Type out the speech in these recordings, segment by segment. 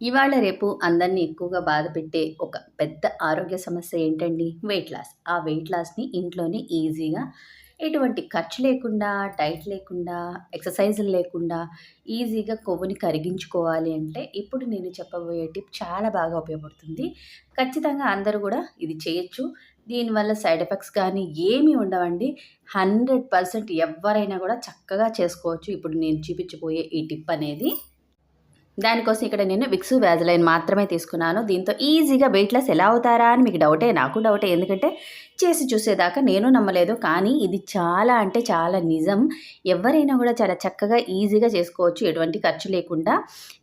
ఇవాళ రేపు అందరిని ఎక్కువగా బాధ పెట్టే ఒక పెద్ద ఆరోగ్య సమస్య ఏంటండి? వెయిట్ లాస్ ఆ వెయిట్ లాస్ని ఇంట్లోనే ఈజీగా ఎటువంటి ఖర్చు లేకుండా డైట్ లేకుండా ఎక్సర్సైజులు లేకుండా ఈజీగా కొవ్వుని కరిగించుకోవాలి అంటే ఇప్పుడు నేను చెప్పబోయే టిప్ చాలా బాగా ఉపయోగపడుతుంది. ఖచ్చితంగా అందరూ కూడా ఇది చేయొచ్చు. దీనివల్ల సైడ్ ఎఫెక్ట్స్ కానీ ఏమీ ఉండవండి. హండ్రెడ్ పర్సెంట్ ఎవరైనా కూడా చక్కగా చేసుకోవచ్చు. ఇప్పుడు నేను చూపించబోయే ఈ టిప్ అనేది. దానికోసం ఇక్కడ నేను విక్స్ వ్యాజలైన్ మాత్రమే తీసుకున్నాను. దీంతో ఈజీగా వెయిట్ లాస్ ఎలా అవుతారా అని మీకు డౌటే నాకు డౌటే. ఎందుకంటే చేసి చూసేదాకా నేను నమ్మలేదు. కానీ ఇది చాలా అంటే చాలా నిజం. ఎవరైనా కూడా చాలా చక్కగా ఈజీగా చేసుకోవచ్చు. ఎటువంటి ఖర్చు లేకుండా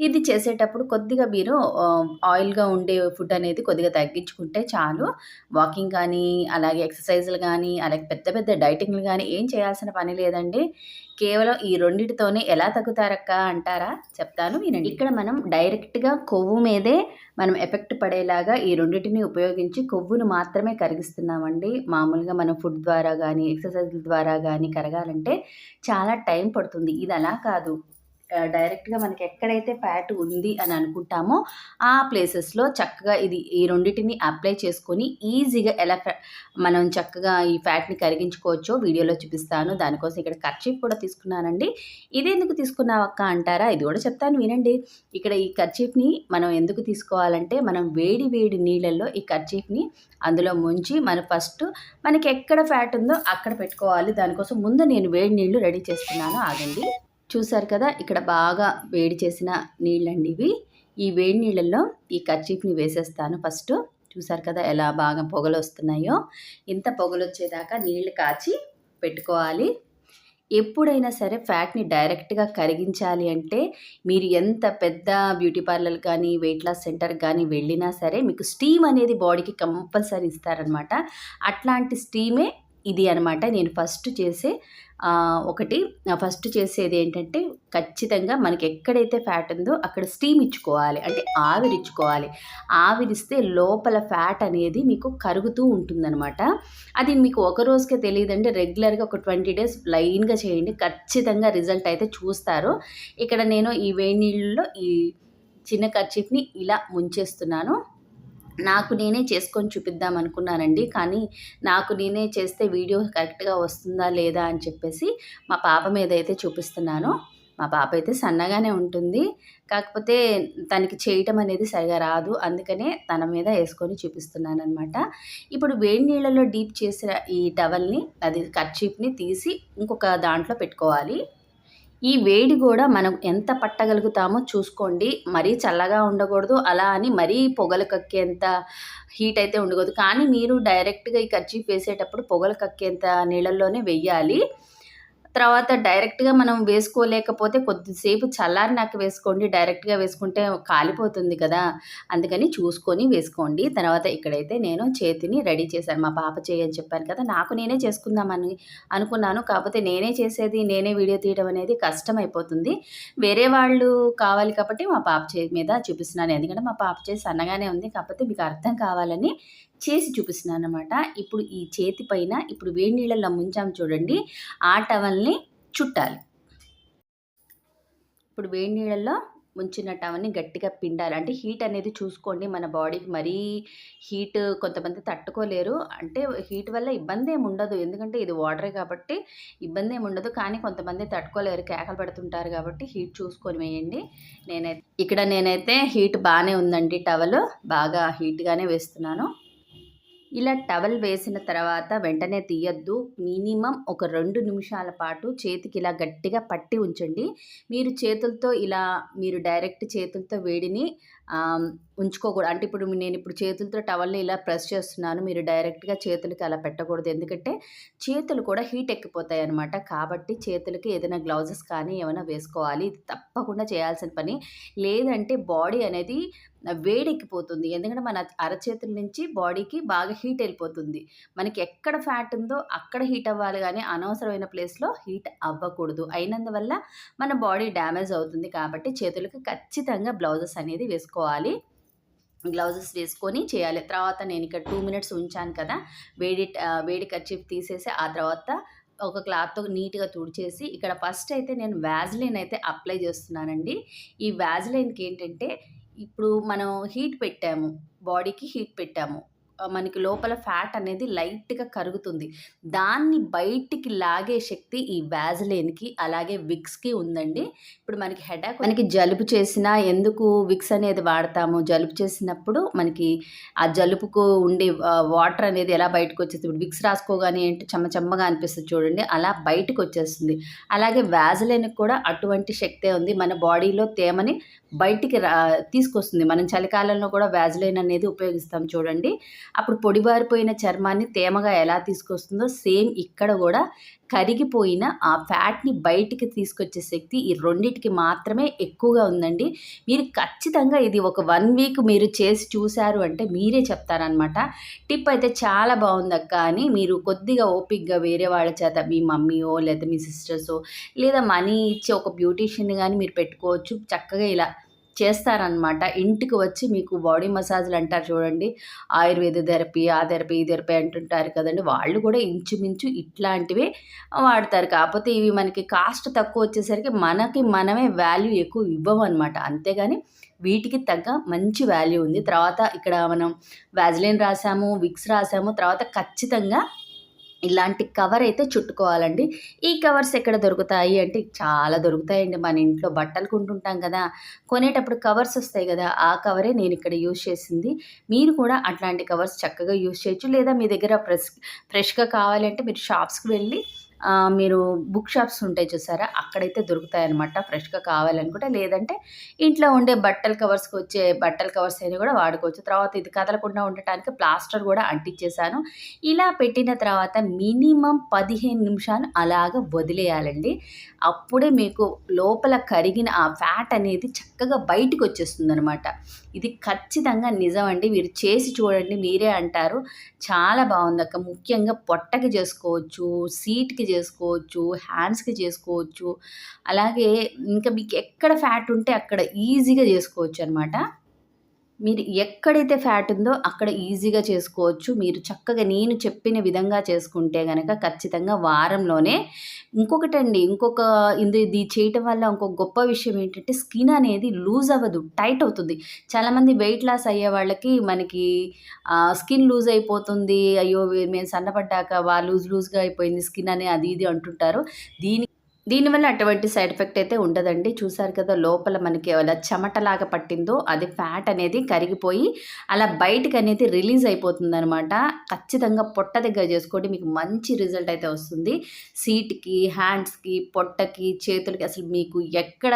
ఇది చేసేటప్పుడు కొద్దిగా మీరు ఆయిల్గా ఉండే ఫుడ్ అనేది కొద్దిగా తగ్గించుకుంటే చాలు. వాకింగ్ కానీ అలాగే ఎక్సర్సైజ్లు కానీ అలాగే పెద్ద పెద్ద డైటింగ్లు కానీ ఏం చేయాల్సిన పని లేదండి. కేవలం ఈ రెండింటితోనే ఎలా తగ్గుతారక్క అంటారా? చెప్తాను వినండి. ఇక్కడ మనం డైరెక్ట్గా కొవ్వు మీదే మనం ఎఫెక్ట్ పడేలాగా ఈ రెండింటిని ఉపయోగించి కొవ్వును మాత్రమే కరిగిస్తున్నామండి. మామూలుగా మనం ఫుడ్ ద్వారా కానీ ఎక్సర్సైజ్ల ద్వారా కానీ కరగాలంటే చాలా టైం పడుతుంది. ఇది అలా కాదు. డైరెక్ట్గా మనకి ఎక్కడైతే ఫ్యాట్ ఉంది అని అనుకుంటామో ఆ ప్లేసెస్లో చక్కగా ఇది ఈ రెండింటిని అప్లై చేసుకొని ఈజీగా ఎలా మనం చక్కగా ఈ ఫ్యాట్ని కరిగించుకోవచ్చో వీడియోలో చూపిస్తాను. దానికోసం ఇక్కడ కర్చీఫ్ కూడా తీసుకున్నానండి. ఇది ఎందుకు తీసుకున్నావక్క అంటారా? ఇది కూడా చెప్తాను వినండి. ఇక్కడ ఈ కర్చీఫ్ని మనం ఎందుకు తీసుకోవాలంటే మనం వేడి వేడి నీళ్ళల్లో ఈ ఖర్చీఫ్ని అందులో ముంచి మనం ఫస్ట్ మనకి ఎక్కడ ఫ్యాట్ ఉందో అక్కడ పెట్టుకోవాలి. దానికోసం ముందు నేను వేడి నీళ్ళు రెడీ చేస్తున్నాను. ఆగండి. చూసారు కదా ఇక్కడ బాగా వేడి చేసిన నీళ్ళండి ఇవి. ఈ వేడి నీళ్ళల్లో ఈ కర్చీఫ్ని వేసేస్తాను ఫస్ట్. చూసారు కదా ఎలా బాగా పొగలు వస్తున్నాయో. ఇంత పొగలు వచ్చేదాకా నీళ్ళు కాచి పెట్టుకోవాలి. ఎప్పుడైనా సరే ఫ్యాట్ని డైరెక్ట్గా కరిగించాలి అంటే మీరు ఎంత పెద్ద బ్యూటీ పార్లర్ కానీ వెయిట్ లాస్ సెంటర్ కానీ వెళ్ళినా సరే మీకు స్టీమ్ అనేది బాడీకి కంపల్సరీ ఇస్తారనమాట. అట్లాంటి స్టీమే ఇది అనమాట. నేను ఫస్ట్ చేసే ఒకటి. ఫస్ట్ చేసేది ఏంటంటే ఖచ్చితంగా మనకి ఎక్కడైతే ఫ్యాట్ ఉందో అక్కడ స్టీమ్ ఇచ్చుకోవాలి. అంటే ఆవిరిచ్చుకోవాలి ఆవిరిస్తే లోపల ఫ్యాట్ అనేది మీకు కరుగుతూ ఉంటుందన్నమాట. అది మీకు ఒక రోజుకే తెలియదండి. రెగ్యులర్గా ఒక ట్వంటీ డేస్ లైన్గా చేయండి. ఖచ్చితంగా రిజల్ట్ అయితే చూస్తారు. ఇక్కడ నేను ఈ వేడి నీళ్ళలో ఈ చిన్న కర్చీఫ్ని ఇలా ముంచేస్తున్నాను. నాకు నేనే చేసుకొని చూపిద్దాం అనుకున్నానండి. కానీ నాకు నేనే చేస్తే వీడియో కరెక్ట్గా వస్తుందా లేదా అని చెప్పేసి మా పాప మీద అయితే చూపిస్తున్నాను. మా పాప అయితే సన్నగానే ఉంటుంది. కాకపోతే తనకి చేయటం అనేది సరిగా రాదు. అందుకనే తన మీద వేసుకొని చూపిస్తున్నాను అనమాట ఇప్పుడు వేడి నీళ్ళలో డీప్ చేసిన ఈ టవల్ని అది కర్చీప్ని తీసి ఇంకొక దాంట్లో పెట్టుకోవాలి. ఈ వేడి కూడా మనం ఎంత పట్టగలుగుతామో చూసుకోండి. మరీ చల్లగా ఉండకూడదు. అలా అని మరీ పొగలు కక్కేంత హీట్ అయితే ఉండకూడదు. కానీ మీరు డైరెక్ట్గా ఈ కర్చీఫ్ వేసేటప్పుడు పొగలు కక్కేంత నీళ్ళల్లోనే వెయ్యాలి తర్వాత డైరెక్ట్గా మనం వేసుకోలేకపోతే కొద్దిసేపు చల్లారినాక వేసుకోండి. డైరెక్ట్గా వేసుకుంటే కాలిపోతుంది కదా. అందుకని చూసుకొని వేసుకోండి. తర్వాత ఇక్కడైతే నేను చేతిని రెడీ చేశాను. మా పాప చేయని చెప్పాను కదా. నాకు నేనే చేసుకుందామని అనుకున్నాను. కాకపోతే నేనే చేసేది నేనే వీడియో తీయడం అనేది కష్టం అయిపోతుంది వేరే వాళ్ళు కావాలి కాబట్టి మా పాప చే మీద చూపిస్తున్నాను. ఎందుకంటే మా పాప చేసి సన్నగానే ఉంది. కాకపోతే మీకు అర్థం కావాలని చేసి చూపిస్తున్నాను అనమాట ఇప్పుడు ఈ చేతి పైన ఇప్పుడు వేడి నీళ్ళల్లో ముంచాము చూడండి. ఆ టవల్ని చుట్టాలి. ఇప్పుడు వేడి నీళ్ళల్లో ముంచిన టవల్ని గట్టిగా పిండాలి. అంటే హీట్ అనేది చూసుకోండి. మన బాడీకి మరీ హీట్ కొంతమంది తట్టుకోలేరు. అంటే హీట్ వల్ల ఇబ్బంది ఏమి ఉండదు. ఎందుకంటే ఇది వాటరే కాబట్టి ఇబ్బంది ఏమి ఉండదు. కానీ కొంతమంది తట్టుకోలేరు. కేకలు పెడుతుంటారు కాబట్టి హీట్ చూసుకొని వేయండి. నేనైతే ఇక్కడ నేనైతే హీట్ బాగానే ఉందండి టవల్. బాగా హీట్గానే వేస్తున్నాను. ఇలా టవల్ వేసిన తర్వాత వెంటనే తీయద్దు. మినిమం ఒక రెండు నిమిషాల పాటు చేతికి ఇలా గట్టిగా పట్టి ఉంచండి. మీరు చేతులతో ఇలా మీరు డైరెక్ట్ చేతులతో వేడిని ఉంచుకోకూడదు. అంటే ఇప్పుడు నేను ఇప్పుడు చేతులతో టవల్ని ఇలా ప్రెస్ చేస్తున్నాను. మీరు డైరెక్ట్గా చేతులకి అలా పెట్టకూడదు. ఎందుకంటే చేతులు కూడా హీట్ ఎక్కిపోతాయి అనమాట కాబట్టి చేతులకి ఏదైనా గ్లౌజెస్ కానీ ఏమైనా వేసుకోవాలి. ఇది తప్పకుండా చేయాల్సిన పని. లేదంటే బాడీ అనేది వేడెక్కిపోతుంది. ఎందుకంటే మన అరచేతుల నుంచి బాడీకి బాగా హీట్ వెళ్ళిపోతుంది మనకి ఎక్కడ ఫ్యాట్ ఉందో అక్కడ హీట్ అవ్వాలి కానీ అనవసరమైన ప్లేస్లో హీట్ అవ్వకూడదు అయినందువల్ల మన బాడీ డ్యామేజ్ అవుతుంది కాబట్టి చేతులకు ఖచ్చితంగా బ్లౌజెస్ అనేది వేసుకోవాలి గ్లౌజెస్ వేసుకొని చేయాలి తర్వాత నేను ఇక్కడ టూ మినిట్స్ ఉంచాను కదా వేడి వేడి కర్చీఫ్ తీసేసి ఆ తర్వాత ఒక క్లాత్తో నీట్గా తుడిచేసి ఇక్కడ ఫస్ట్ అయితే నేను వ్యాజ్లైన్ అయితే అప్లై చేస్తున్నానండి ఈ వ్యాజ్లైన్కి ఏంటంటే ఇప్పుడు మనం హీట్ పెట్టాము. బాడీకి హీట్ పెట్టాము. మనకి లోపల ఫ్యాట్ అనేది లైట్‌గా కరుగుతుంది. దాన్ని బయటికి లాగే శక్తి ఈ వాజెలిన్‌కి అలాగే విక్స్‌కి ఉందండి. ఇప్పుడు మనకి హెడాక్ మనకి జలుబు చేసిన ఎందుకు విక్స్ అనేది వాడతాము? జలుబు చేసినప్పుడు మనకి ఆ జలుబుకు ఉండే వాటర్ అనేది ఎలా బయటకు బయటకొచ్చేస్తది. ఇప్పుడు విక్స్ రాసుకోగానే ఏంటి చెమ్మ చెమ్మగా అనిపిస్తుంది చూడండి. అలా బయటకొచ్చేస్తుంది. అలాగే వాజెలిన్‌కి కూడా అటువంటి శక్తే ఉంది. మన బాడీలో తేమని బయటికి రా తీసుకొస్తుంది. మనం చలికాలంలో కూడా వాజెలిన్ అనేది ఉపయోగిస్తాం చూడండి. అప్పుడు పొడిబారిపోయిన చర్మాన్ని తేమగా ఎలా తీసుకొస్తుందో సేమ్ ఇక్కడ కూడా కరిగిపోయిన ఆ ఫ్యాట్‌ని బయటికి తీసుకొచ్చే శక్తి ఈ రెండిటికి మాత్రమే ఎక్కువగా ఉందండి. మీరు ఖచ్చితంగా ఇది ఒక వన్ వీక్ మీరు చేసి చూశారు అంటే మీరే చెప్తారనమాట. టిప్ అయితే చాలా బావుందక్క అని మీరు కొద్దిగా ఓపిక్గా వేరే వాళ్ళ చేత మీ మమ్మీయో లేదా మీ సిస్టర్సో లేదా మనీ ఇచ్చే ఒక బ్యూటీషియన్ కానీ మీరు పెట్టుకోవచ్చు. చక్కగా ఇలా చేస్తారనమాట. ఇంటికి వచ్చి మీకు బాడీ మసాజ్‌లు అంటారు చూడండి. ఆయుర్వేద థెరపీ, ఆ థెరపీ, ఈ థెరపీ అంటుంటారు కదండి వాళ్ళు కూడా ఇంచుమించు ఇట్లాంటివి వాడతారు. కాకపోతే ఇవి మనకి కాస్ట్ తక్కువ వచ్చేసరికి మనకి మనమే వాల్యూ ఎక్కువ ఇవ్వమన్నమాట అంతేగాని వీటికి తగ్గ మంచి వాల్యూ ఉంది. తర్వాత ఇక్కడ మనం వ్యాజ్లిన్ రాసాము, విక్స్ రాసాము. తర్వాత ఖచ్చితంగా ఇలాంటి కవర్ అయితే చుట్టుకోవాలండి. ఈ కవర్స్ ఎక్కడ దొరుకుతాయి అంటే చాలా దొరుకుతాయండి. మన ఇంట్లో బట్టలు కొంటుంటాం కదా! కొనేటప్పుడు కవర్స్ వస్తాయి కదా ఆ కవరే నేను ఇక్కడ యూజ్ చేసింది. మీరు కూడా అట్లాంటి కవర్స్ చక్కగా యూజ్ చేయొచ్చు. లేదా మీ దగ్గర ఫ్రెష్ ఫ్రెష్‌గా కావాలంటే మీరు షాప్స్‌కి వెళ్ళి మీరు బుక్ షాప్స్ ఉంటాయి చూసారా? అక్కడైతే దొరుకుతాయనమాట. ఫ్రెష్‌గా కావాలనుకుంటే. లేదంటే ఇంట్లో ఉండే బట్టల కవర్స్‌కి వచ్చే బట్టల కవర్స్ అయినా కూడా వాడుకోవచ్చు. తర్వాత ఇది కదలకుండా ఉండటానికి ప్లాస్టర్ కూడా అంటించేశాను ఇలా పెట్టిన తర్వాత మినిమం పదిహేను నిమిషాలు అలాగా వదిలేయాలండి. అప్పుడే మీకు లోపల కరిగిన ఆ ఫ్యాట్ అనేది చక్కగా బయటికొచ్చేస్తుందనమాట. ఇది ఖచ్చితంగా నిజమండి. మీరు చేసి చూడండి. మీరే అంటారు. చాలా బావుందక్క. ముఖ్యంగా పొట్టకి చేసుకోవచ్చు, సీట్‌కి చేసుకోవచ్చు, హ్యాండ్స్‌కి చేసుకోవచ్చు. అలాగే ఇంకా మీకు ఎక్కడ ఫ్యాట్ ఉంటే అక్కడ ఈజీగా చేసుకోవచ్చు అనమాట మీరు ఎక్కడైతే ఫ్యాట్ ఉందో అక్కడ ఈజీగా చేసుకోవచ్చు. మీరు చక్కగా నేను చెప్పిన విధంగా చేసుకుంటే కనుక ఖచ్చితంగా వారంలోనే ఇంకొకటండి ఇంకొక ఇది ఇది చేయటం వల్ల ఇంకొక గొప్ప విషయం ఏంటంటే స్కిన్ అనేది లూజ్ అవ్వదు. టైట్ అవుతుంది. చాలామంది వెయిట్ లాస్ అయ్యే వాళ్ళకి మనకి స్కిన్ లూజ్ అయిపోతుంది. అయ్యో! మేము సన్నపడ్డాక వా లూజ్ లూజ్‌గా అయిపోయింది స్కిన్ అని అది ఇది అంటుంటారు. దీని దీనివల్ల అటువంటి సైడ్ ఎఫెక్ట్ అయితే ఉండదండి. చూసారు కదా! లోపల మనకి అలా చెమటలాగా పట్టిందో అది ఫ్యాట్ అనేది కరిగిపోయి అలా బయటికనేది రిలీజ్ అయిపోతుందనమాట. ఖచ్చితంగా పొట్ట దగ్గర చేసుకోండి. మీకు మంచి రిజల్ట్ అయితే వస్తుంది. సీట్‌కి, హ్యాండ్స్‌కి, పొట్టకి, చేతులకి అసలు మీకు ఎక్కడ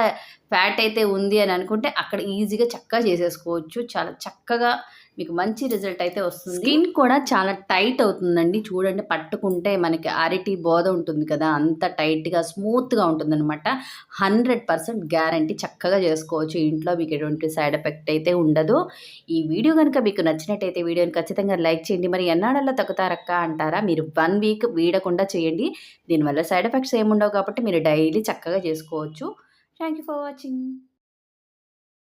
ఫ్యాట్ అయితే ఉంది అని అనుకుంటే అక్కడ ఈజీగా చక్కగా చేసేసుకోవచ్చు. చాలా చక్కగా మీకు మంచి రిజల్ట్ అయితే వస్తుంది. స్కిన్ కూడా చాలా టైట్ అవుతుందండి. చూడండి పట్టుకుంటే మనకి అరటి బోధ ఉంటుంది కదా! అంత టైట్‌గా స్మూత్‌గా ఉంటుందనమాట. 100% గ్యారంటీ చక్కగా చేసుకోవచ్చు. ఇంట్లో మీకు ఎటువంటి సైడ్ ఎఫెక్ట్ అయితే ఉండదు. ఈ వీడియో కనుక మీకు నచ్చినట్టయితే వీడియోని ఖచ్చితంగా లైక్ చేయండి. మరి ఎన్నాళ్ళల్లో తగ్గుతారక్క అంటారా? మీరు వన్ వీక్ వీడకుండా చేయండి. దీనివల్ల సైడ్ ఎఫెక్ట్స్ ఏముండవు కాబట్టి మీరు డైలీ చక్కగా చేసుకోవచ్చు. Thank you for watching.